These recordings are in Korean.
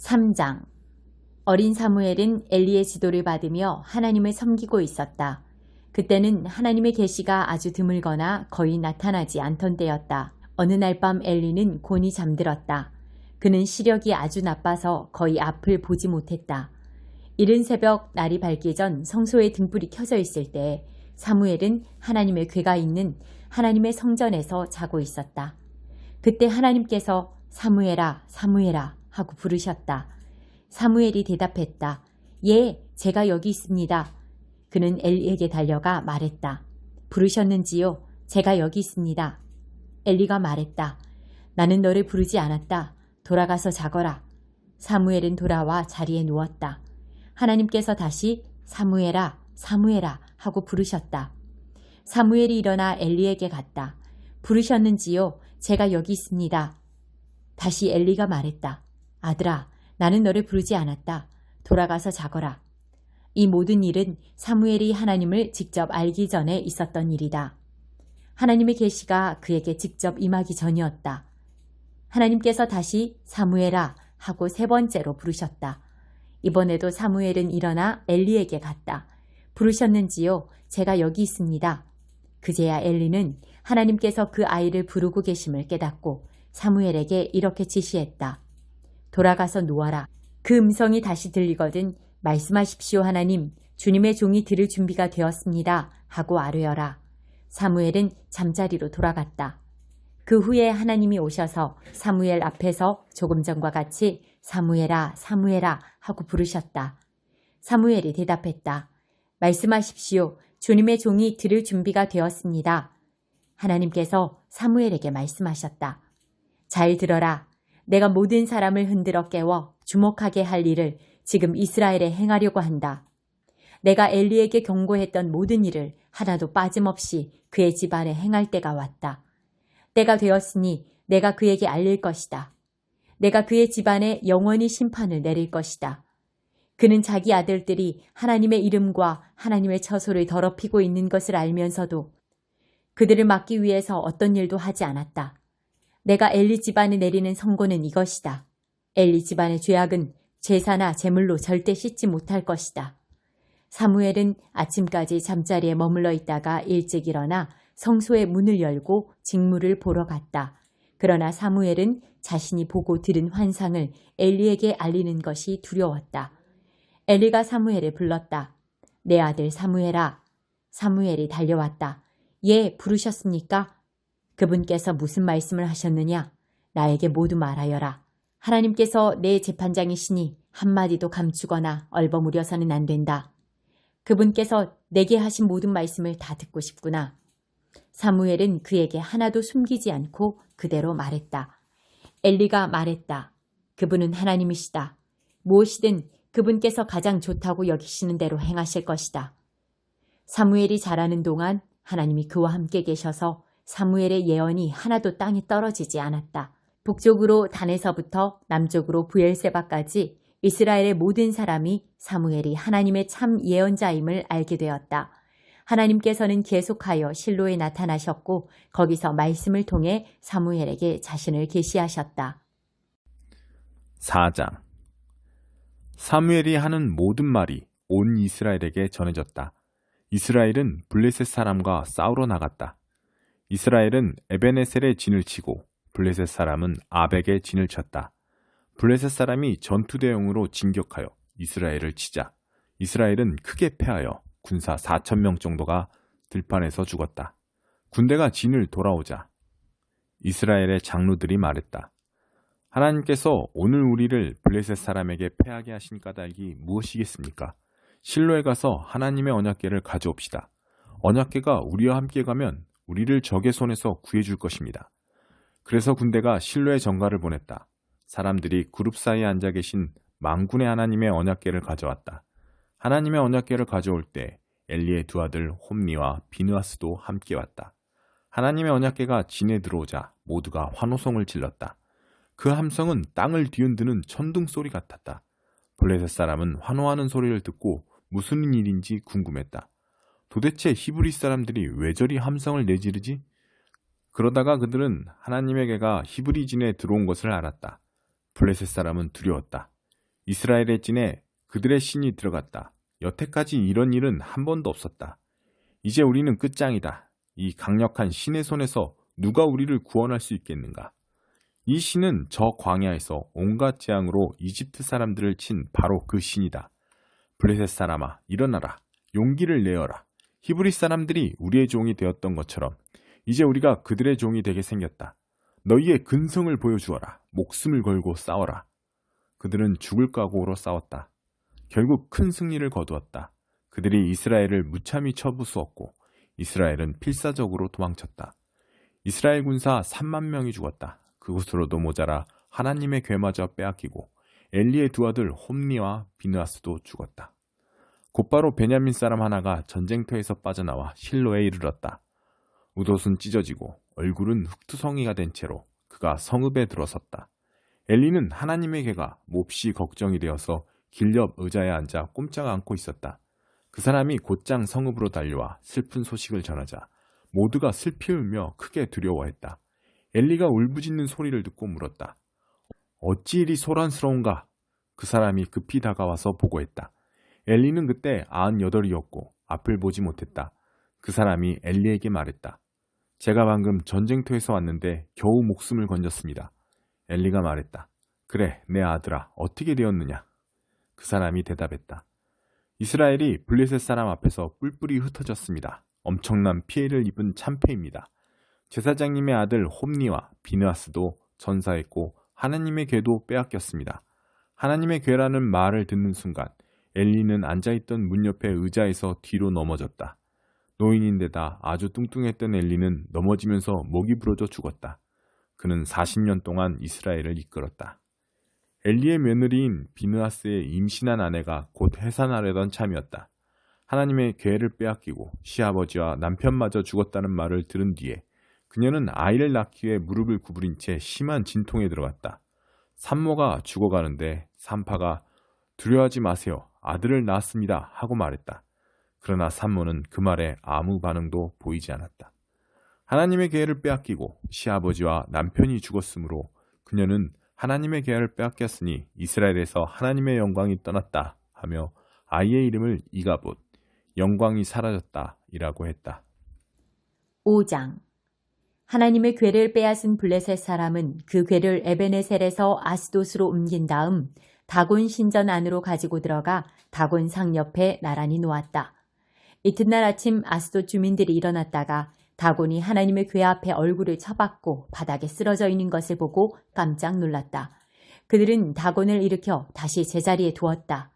3장 어린 사무엘은 엘리의 지도를 받으며 하나님을 섬기고 있었다. 그때는 하나님의 계시가 아주 드물거나 거의 나타나지 않던 때였다. 어느 날 밤 엘리는 곤히 잠들었다. 그는 시력이 아주 나빠서 거의 앞을 보지 못했다. 이른 새벽 날이 밝기 전 성소에 등불이 켜져 있을 때 사무엘은 하나님의 괴가 있는 하나님의 성전에서 자고 있었다. 그때 하나님께서 사무엘아, 사무엘아 하고 부르셨다. 사무엘이 대답했다. 예, 제가 여기 있습니다. 그는 엘리에게 달려가 말했다. 부르셨는지요? 제가 여기 있습니다. 엘리가 말했다. 나는 너를 부르지 않았다. 돌아가서 자거라. 사무엘은 돌아와 자리에 누웠다. 하나님께서 다시 사무엘아, 사무엘아 하고 부르셨다. 사무엘이 일어나 엘리에게 갔다. 부르셨는지요? 제가 여기 있습니다. 다시 엘리가 말했다. 아들아, 나는 너를 부르지 않았다. 돌아가서 자거라. 이 모든 일은 사무엘이 하나님을 직접 알기 전에 있었던 일이다. 하나님의 계시가 그에게 직접 임하기 전이었다. 하나님께서 다시 사무엘아 하고 세 번째로 부르셨다. 이번에도 사무엘은 일어나 엘리에게 갔다. 부르셨는지요? 제가 여기 있습니다. 그제야 엘리는 하나님께서 그 아이를 부르고 계심을 깨닫고 사무엘에게 이렇게 지시했다. 돌아가서 누워라. 그 음성이 다시 들리거든 말씀하십시오 하나님 주님의 종이 들을 준비가 되었습니다 하고 아뢰어라. 사무엘은 잠자리로 돌아갔다. 그 후에 하나님이 오셔서 사무엘 앞에서 조금 전과 같이 사무엘아 사무엘아 하고 부르셨다. 사무엘이 대답했다. 말씀하십시오. 주님의 종이 들을 준비가 되었습니다. 하나님께서 사무엘에게 말씀하셨다. 잘 들어라. 내가 모든 사람을 흔들어 깨워 주목하게 할 일을 지금 이스라엘에 행하려고 한다. 내가 엘리에게 경고했던 모든 일을 하나도 빠짐없이 그의 집안에 행할 때가 왔다. 때가 되었으니 내가 그에게 알릴 것이다. 내가 그의 집안에 영원히 심판을 내릴 것이다. 그는 자기 아들들이 하나님의 이름과 하나님의 처소를 더럽히고 있는 것을 알면서도 그들을 막기 위해서 어떤 일도 하지 않았다. 내가 엘리 집안에 내리는 선고는 이것이다. 엘리 집안의 죄악은 제사나 제물로 절대 씻지 못할 것이다. 사무엘은 아침까지 잠자리에 머물러 있다가 일찍 일어나 성소의 문을 열고 직무를 보러 갔다. 그러나 사무엘은 자신이 보고 들은 환상을 엘리에게 알리는 것이 두려웠다. 엘리가 사무엘을 불렀다. 내 아들 사무엘아. 사무엘이 달려왔다. 예, 부르셨습니까? 그분께서 무슨 말씀을 하셨느냐? 나에게 모두 말하여라. 하나님께서 내 재판장이시니 한마디도 감추거나 얼버무려서는 안 된다. 그분께서 내게 하신 모든 말씀을 다 듣고 싶구나. 사무엘은 그에게 하나도 숨기지 않고 그대로 말했다. 엘리가 말했다. 그분은 하나님이시다. 무엇이든 그분께서 가장 좋다고 여기시는 대로 행하실 것이다. 사무엘이 자라는 동안 하나님이 그와 함께 계셔서 사무엘의 예언이 하나도 땅에 떨어지지 않았다. 북쪽으로 단에서부터 남쪽으로 부엘세바까지 이스라엘의 모든 사람이 사무엘이 하나님의 참 예언자임을 알게 되었다. 하나님께서는 계속하여 실로에 나타나셨고 거기서 말씀을 통해 사무엘에게 자신을 계시하셨다. 4장 사무엘이 하는 모든 말이 온 이스라엘에게 전해졌다. 이스라엘은 블레셋 사람과 싸우러 나갔다. 이스라엘은 에베네셀의 진을 치고 블레셋 사람은 아벡의 진을 쳤다. 블레셋 사람이 전투 대용으로 진격하여 이스라엘을 치자 이스라엘은 크게 패하여 군사 4천 명 정도가 들판에서 죽었다. 군대가 진을 돌아오자 이스라엘의 장로들이 말했다. 하나님께서 오늘 우리를 블레셋 사람에게 패하게 하신 까닭이 무엇이겠습니까? 실로에 가서 하나님의 언약궤를 가져옵시다. 언약궤가 우리와 함께 가면 우리를 적의 손에서 구해줄 것입니다. 그래서 군대가 실로의 정가를 보냈다. 사람들이 그룹 사이에 앉아 계신 망군의 하나님의 언약궤를 가져왔다. 하나님의 언약궤를 가져올 때 엘리의 두 아들 홈니와 비누아스도 함께 왔다. 하나님의 언약궤가 진에 들어오자 모두가 환호성을 질렀다. 그 함성은 땅을 뒤흔드는 천둥 소리 같았다. 블레셋 사람은 환호하는 소리를 듣고 무슨 일인지 궁금했다. 도대체 히브리 사람들이 왜 저리 함성을 내지르지? 그러다가 그들은 하나님의 개가 히브리 진에 들어온 것을 알았다. 블레셋 사람은 두려웠다. 이스라엘의 찐에 그들의 신이 들어갔다. 여태까지 이런 일은 한 번도 없었다. 이제 우리는 끝장이다. 이 강력한 신의 손에서 누가 우리를 구원할 수 있겠는가? 이 신은 저 광야에서 온갖 재앙으로 이집트 사람들을 친 바로 그 신이다. 블레셋 사람아, 일어나라. 용기를 내어라. 히브리 사람들이 우리의 종이 되었던 것처럼 이제 우리가 그들의 종이 되게 생겼다. 너희의 근성을 보여주어라. 목숨을 걸고 싸워라. 그들은 죽을 각오로 싸웠다. 결국 큰 승리를 거두었다. 그들이 이스라엘을 무참히 쳐부수었고 이스라엘은 필사적으로 도망쳤다. 이스라엘 군사 3만 명이 죽었다. 그곳으로도 모자라 하나님의 괴마저 빼앗기고 엘리의 두 아들 홈니와 비느아스도 죽었다. 곧바로 베냐민 사람 하나가 전쟁터에서 빠져나와 실로에 이르렀다. 웃옷은 찢어지고 얼굴은 흙투성이가 된 채로 그가 성읍에 들어섰다. 엘리는 하나님의 개가 몹시 걱정이 되어서 길옆 의자에 앉아 꼼짝 않고 있었다. 그 사람이 곧장 성읍으로 달려와 슬픈 소식을 전하자 모두가 슬피 울며 크게 두려워했다. 엘리가 울부짖는 소리를 듣고 물었다. 어찌 이리 소란스러운가? 그 사람이 급히 다가와서 보고했다. 엘리는 그때 98이었고 앞을 보지 못했다. 그 사람이 엘리에게 말했다. 제가 방금 전쟁터에서 왔는데 겨우 목숨을 건졌습니다. 엘리가 말했다. 그래, 내 아들아, 어떻게 되었느냐? 그 사람이 대답했다. 이스라엘이 블레셋 사람 앞에서 뿔뿔이 흩어졌습니다. 엄청난 피해를 입은 참패입니다. 제사장님의 아들 홈니와 비느아스도 전사했고 하나님의 궤도 빼앗겼습니다. 하나님의 궤라는 말을 듣는 순간 엘리는 앉아있던 문 옆에 의자에서 뒤로 넘어졌다. 노인인데다 아주 뚱뚱했던 엘리는 넘어지면서 목이 부러져 죽었다. 그는 40년 동안 이스라엘을 이끌었다. 엘리의 며느리인 비느아스의 임신한 아내가 곧 해산하려던 참이었다. 하나님의 계를 빼앗기고 시아버지와 남편마저 죽었다는 말을 들은 뒤에 그녀는 아이를 낳기 위해 무릎을 구부린 채 심한 진통에 들어갔다. 산모가 죽어가는데 산파가 두려워하지 마세요. 아들을 낳았습니다. 하고 말했다. 그러나 산모는 그 말에 아무 반응도 보이지 않았다. 하나님의 계를 빼앗기고 시아버지와 남편이 죽었으므로 그녀는 하나님의 계를 빼앗겼으니 이스라엘에서 하나님의 영광이 떠났다 하며 아이의 이름을 이가봇, 영광이 사라졌다 이라고 했다. 5장 하나님의 괴를 빼앗은 블레셋 사람은 그 괴를 에베네셀에서 아스돗으로 옮긴 다음 다곤 신전 안으로 가지고 들어가 다곤 상 옆에 나란히 놓았다. 이튿날 아침 아스돗 주민들이 일어났다가 다곤이 하나님의 괴 앞에 얼굴을 쳐박고 바닥에 쓰러져 있는 것을 보고 깜짝 놀랐다. 그들은 다곤을 일으켜 다시 제자리에 두었다.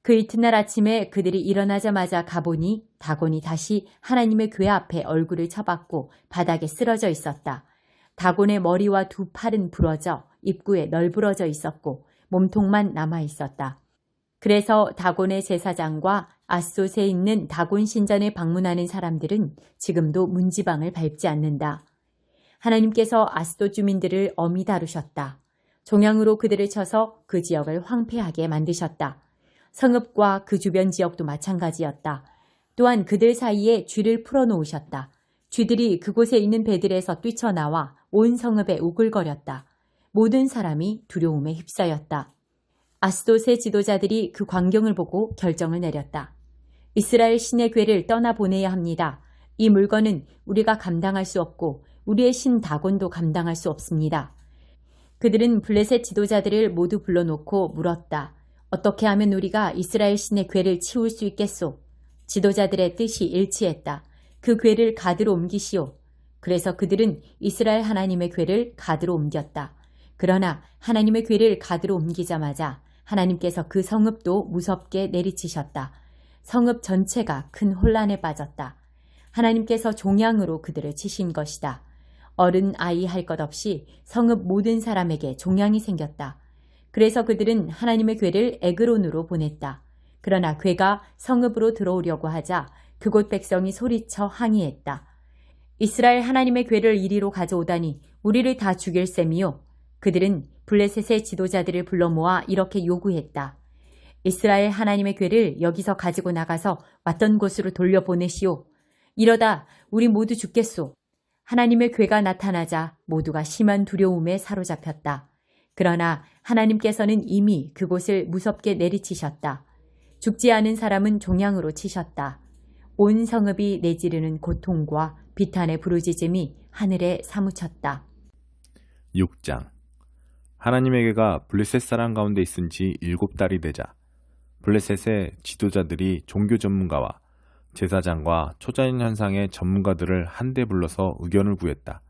그 이튿날 아침에 그들이 일어나자마자 가보니 다곤이 다시 하나님의 괴 앞에 얼굴을 쳐박고 바닥에 쓰러져 있었다. 다곤의 머리와 두 팔은 부러져 입구에 널브러져 있었고 몸통만 남아 있었다. 그래서 다곤의 제사장과 아스돗에 있는 다곤 신전에 방문하는 사람들은 지금도 문지방을 밟지 않는다. 하나님께서 아스돗 주민들을 엄히 다루셨다. 종양으로 그들을 쳐서 그 지역을 황폐하게 만드셨다. 성읍과 그 주변 지역도 마찬가지였다. 또한 그들 사이에 쥐를 풀어놓으셨다. 쥐들이 그곳에 있는 배들에서 뛰쳐나와 온 성읍에 우글거렸다. 모든 사람이 두려움에 휩싸였다. 아스돗의 지도자들이 그 광경을 보고 결정을 내렸다. 이스라엘 신의 괴를 떠나보내야 합니다. 이 물건은 우리가 감당할 수 없고 우리의 신 다곤도 감당할 수 없습니다. 그들은 블레셋 지도자들을 모두 불러놓고 물었다. 어떻게 하면 우리가 이스라엘 신의 괴를 치울 수 있겠소? 지도자들의 뜻이 일치했다. 그 괴를 가드로 옮기시오. 그래서 그들은 이스라엘 하나님의 괴를 가드로 옮겼다. 그러나 하나님의 괴를 가드로 옮기자마자 하나님께서 그 성읍도 무섭게 내리치셨다. 성읍 전체가 큰 혼란에 빠졌다. 하나님께서 종양으로 그들을 치신 것이다. 어른 아이 할 것 없이 성읍 모든 사람에게 종양이 생겼다. 그래서 그들은 하나님의 괴를 에그론으로 보냈다. 그러나 괴가 성읍으로 들어오려고 하자 그곳 백성이 소리쳐 항의했다. 이스라엘 하나님의 괴를 이리로 가져오다니 우리를 다 죽일 셈이요. 그들은 블레셋의 지도자들을 불러 모아 이렇게 요구했다. 이스라엘 하나님의 괴를 여기서 가지고 나가서 왔던 곳으로 돌려보내시오. 이러다 우리 모두 죽겠소. 하나님의 괴가 나타나자 모두가 심한 두려움에 사로잡혔다. 그러나 하나님께서는 이미 그곳을 무섭게 내리치셨다. 죽지 않은 사람은 종양으로 치셨다. 온 성읍이 내지르는 고통과 비탄의 부르짖음이 하늘에 사무쳤다. 6장 하나님에게가 블레셋 사람 가운데 있은 지 일곱 달이 되자 블레셋의 지도자들이 종교 전문가와 제사장과 초자연 현상의 전문가들을 한데 불러서 의견을 구했다.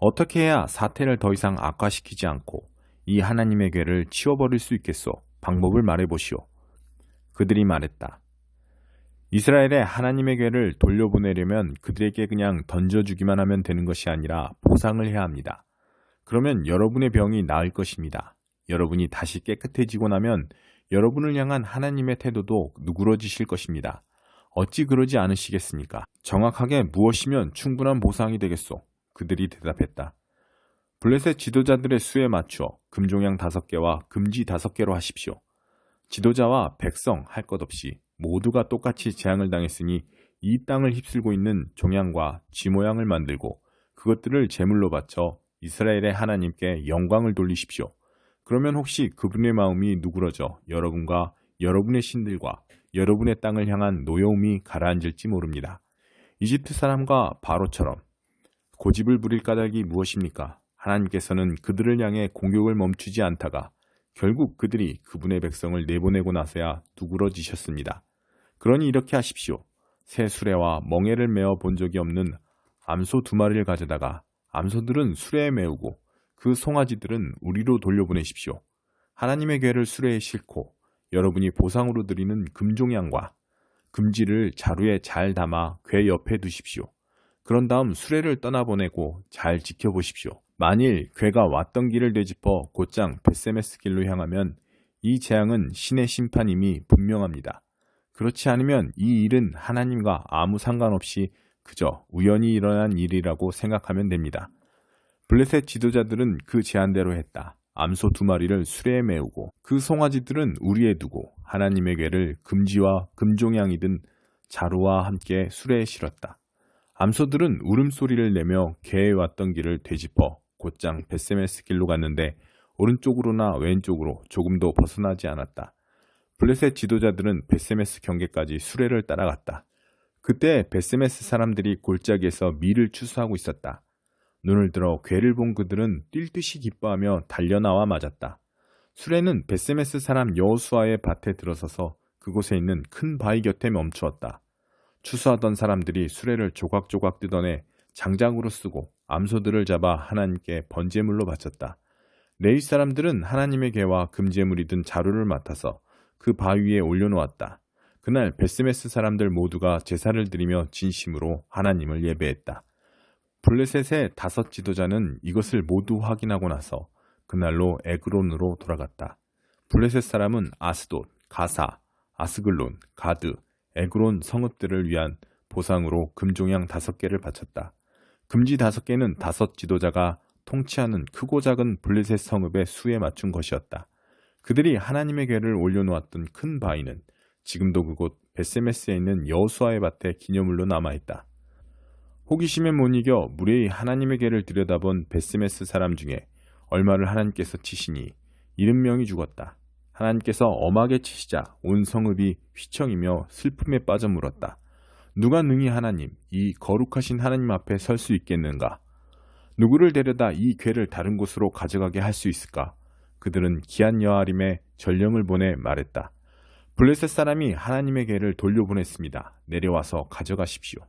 어떻게 해야 사태를 더 이상 악화시키지 않고 이 하나님의 괴를 치워버릴 수 있겠소? 방법을 말해보시오. 그들이 말했다. 이스라엘의 하나님의 괴를 돌려보내려면 그들에게 그냥 던져주기만 하면 되는 것이 아니라 보상을 해야 합니다. 그러면 여러분의 병이 나을 것입니다. 여러분이 다시 깨끗해지고 나면 여러분을 향한 하나님의 태도도 누그러지실 것입니다. 어찌 그러지 않으시겠습니까? 정확하게 무엇이면 충분한 보상이 되겠소? 그들이 대답했다. 블레셋 지도자들의 수에 맞추어 금종양 다섯 개와 금지 다섯 개로 하십시오. 지도자와 백성 할 것 없이 모두가 똑같이 재앙을 당했으니 이 땅을 휩쓸고 있는 종양과 쥐 모양을 만들고 그것들을 제물로 바쳐 이스라엘의 하나님께 영광을 돌리십시오. 그러면 혹시 그분의 마음이 누그러져 여러분과 여러분의 신들과 여러분의 땅을 향한 노여움이 가라앉을지 모릅니다. 이집트 사람과 바로처럼 고집을 부릴 까닭이 무엇입니까? 하나님께서는 그들을 향해 공격을 멈추지 않다가 결국 그들이 그분의 백성을 내보내고 나서야 누그러지셨습니다. 그러니 이렇게 하십시오. 새 수레와 멍에를 메어 본 적이 없는 암소 두 마리를 가져다가 암소들은 수레에 메우고 그 송아지들은 우리로 돌려보내십시오. 하나님의 괴를 수레에 싣고 여러분이 보상으로 드리는 금종양과 금지를 자루에 잘 담아 괴 옆에 두십시오. 그런 다음 수레를 떠나보내고 잘 지켜보십시오. 만일 괴가 왔던 길을 되짚어 곧장 베세메스 길로 향하면 이 재앙은 신의 심판임이 분명합니다. 그렇지 않으면 이 일은 하나님과 아무 상관없이 그저 우연히 일어난 일이라고 생각하면 됩니다. 블레셋 지도자들은 그 제안대로 했다. 암소 두 마리를 수레에 메우고 그 송아지들은 우리에 두고 하나님의 괴를 금지와 금종양이든 자루와 함께 수레에 실었다. 암소들은 울음소리를 내며 개에 왔던 길을 되짚어 곧장 베세메스 길로 갔는데 오른쪽으로나 왼쪽으로 조금도 벗어나지 않았다. 블레셋 지도자들은 베세메스 경계까지 수레를 따라갔다. 그때 베세메스 사람들이 골짜기에서 밀을 추수하고 있었다. 눈을 들어 괴를 본 그들은 뛸 듯이 기뻐하며 달려나와 맞았다. 수레는 베세메스 사람 여호수아의 밭에 들어서서 그곳에 있는 큰 바위 곁에 멈추었다. 추수하던 사람들이 수레를 조각조각 뜯어내 장작으로 쓰고 암소들을 잡아 하나님께 번제물로 바쳤다. 레위 사람들은 하나님의 개와 금제물이 든 자루를 맡아서 그 바위에 올려놓았다. 그날 베스메스 사람들 모두가 제사를 드리며 진심으로 하나님을 예배했다. 블레셋의 다섯 지도자는 이것을 모두 확인하고 나서 그날로 에그론으로 돌아갔다. 블레셋 사람은 아스돗, 가사, 아스글론, 가드, 에그론 성읍들을 위한 보상으로 금종양 다섯 개를 바쳤다. 금지 다섯 개는 다섯 지도자가 통치하는 크고 작은 블레셋 성읍의 수에 맞춘 것이었다. 그들이 하나님의 괴를 올려놓았던 큰 바위는 지금도 그곳 베세메스에 있는 여호수아의 밭에 기념물로 남아있다. 호기심에 못 이겨 무례히 하나님의 괴를 들여다본 베세메스 사람 중에 얼마를 하나님께서 치시니 이른 명이 죽었다. 하나님께서 엄하게 치시자 온 성읍이 휘청이며 슬픔에 빠져 물었다. 누가 능히 하나님, 이 거룩하신 하나님 앞에 설 수 있겠는가? 누구를 데려다 이 괴를 다른 곳으로 가져가게 할 수 있을까? 그들은 기한 여아림에 전령을 보내 말했다. 블레셋 사람이 하나님의 괴를 돌려보냈습니다. 내려와서 가져가십시오.